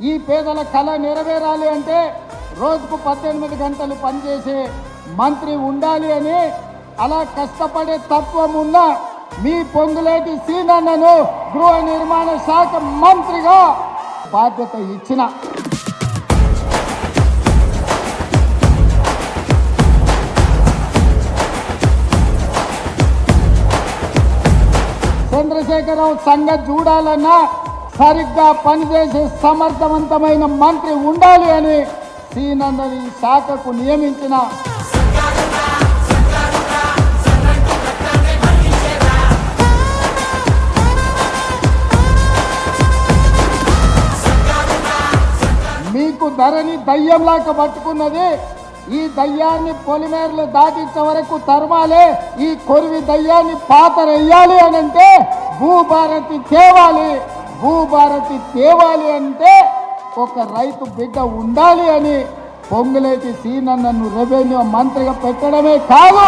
ఈ పేదల కళ నెరవేరాలి అంటే రోజుకు పద్దెనిమిది గంటలు పనిచేసే మంత్రి ఉండాలి అని అలా కష్టపడే తత్వం ఉన్న మీ పొంగులేటి సీనన్నను గృహ నిర్మాణ శాఖ మంత్రిగా బాధ్యత ఇచ్చిన. చంద్రశేఖరరావు సంగతి చూడాలన్నా సరిగ్గా పనిచేసే సమర్థవంతమైన మంత్రి ఉండాలి అని సీనందని శాఖకు నియమించిన మీకు ధరని దయ్యంలాగా పట్టుకున్నది ఈ దయ్యాన్ని పొలిమేరలు దాటించే వరకు తరమాలే ఈ కొరివి దయ్యాన్ని పాతరేయాలి అని అంటే భూభారతి తేవాలి. భూభారతి తేవాలి అంటే ఒక రైతు బిడ్డ ఉండాలి అని పొంగులేటి సీనన్నను రెవెన్యూ మంత్రిగా పెట్టడమే కాదు.